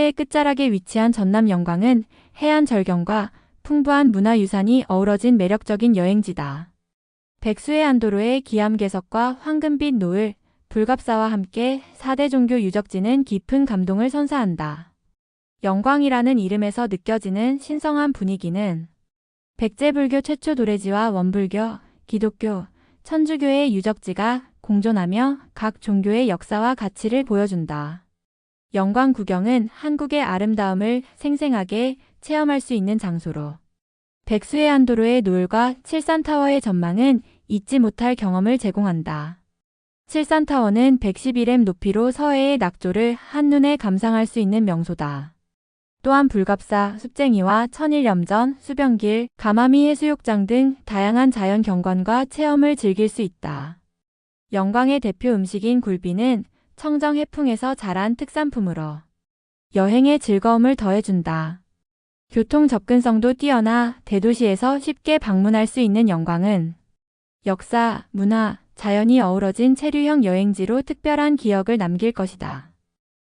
서해의 끝자락에 위치한 전남 영광은 해안 절경과 풍부한 문화유산이 어우러진 매력적인 여행지다. 백수의 안도로의 기암괴석과 황금빛 노을, 불갑사와 함께 4대 종교 유적지는 깊은 감동을 선사한다. 영광이라는 이름에서 느껴지는 신성한 분위기는 백제불교 최초 도래지와 원불교, 기독교, 천주교의 유적지가 공존하며 각 종교의 역사와 가치를 보여준다. 영광 구경은 한국의 아름다움을 생생하게 체험할 수 있는 장소로 백수의 안도로의 노을과 칠산타워의 전망은 잊지 못할 경험을 제공한다. 칠산타워는 111m 높이로 서해의 낙조를 한눈에 감상할 수 있는 명소다. 또한 불갑사, 숲쟁이와 천일염전, 수변길, 가마미 해수욕장 등 다양한 자연 경관과 체험을 즐길 수 있다. 영광의 대표 음식인 굴비는 청정 해풍에서 자란 특산품으로 여행의 즐거움을 더해준다. 교통 접근성도 뛰어나 대도시에서 쉽게 방문할 수 있는 영광은 역사, 문화, 자연이 어우러진 체류형 여행지로 특별한 기억을 남길 것이다.